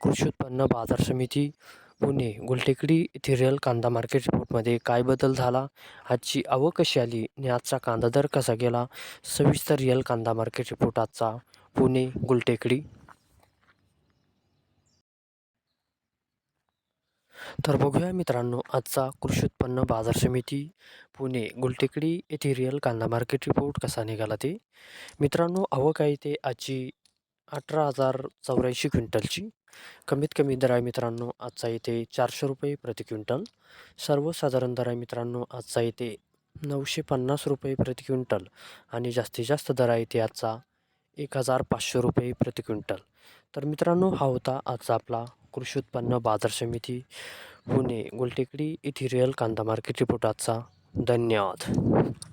कृषी उत्पन्न बाजार समिती पुणे गुलटेकडी येथे रिअल कांदा मार्केट रिपोर्टमध्ये काय बदल झाला? आजची आवक कशी आली? आणि आजचा कांदा दर कसा गेला? सविस्तर रिअल कांदा मार्केट रिपोर्ट आजचा. पुणे गुलटेकडी. तर बघूया मित्रांनो आजचा कृषी उत्पन्न बाजार समिती पुणे गुलटेकडी येथे रिअल कांदा मार्केट रिपोर्ट कसा निघाला ते. मित्रांनो आवक आहे ते आजची अठरा हजार चौऱ्याऐंशी क्विंटलची. कमीत कमी दर आहे मित्रांनो आजचा इथे चारशे रुपये प्रति क्विंटल. सर्वसाधारण दर आहे मित्रांनो आजचा इथे नऊशे पन्नास रुपये प्रति क्विंटल आणि जास्तीत जास्त दर आहे इथे आजचा एक हजार पाचशे रुपये प्रति क्विंटल. तर मित्रांनो हा होता आजचा आपला कृषी उत्पन्न बाजार समिती पुणे गुलटेकडी येथे रिअल कांदा मार्केट रिपोर्ट आजचा. धन्यवाद.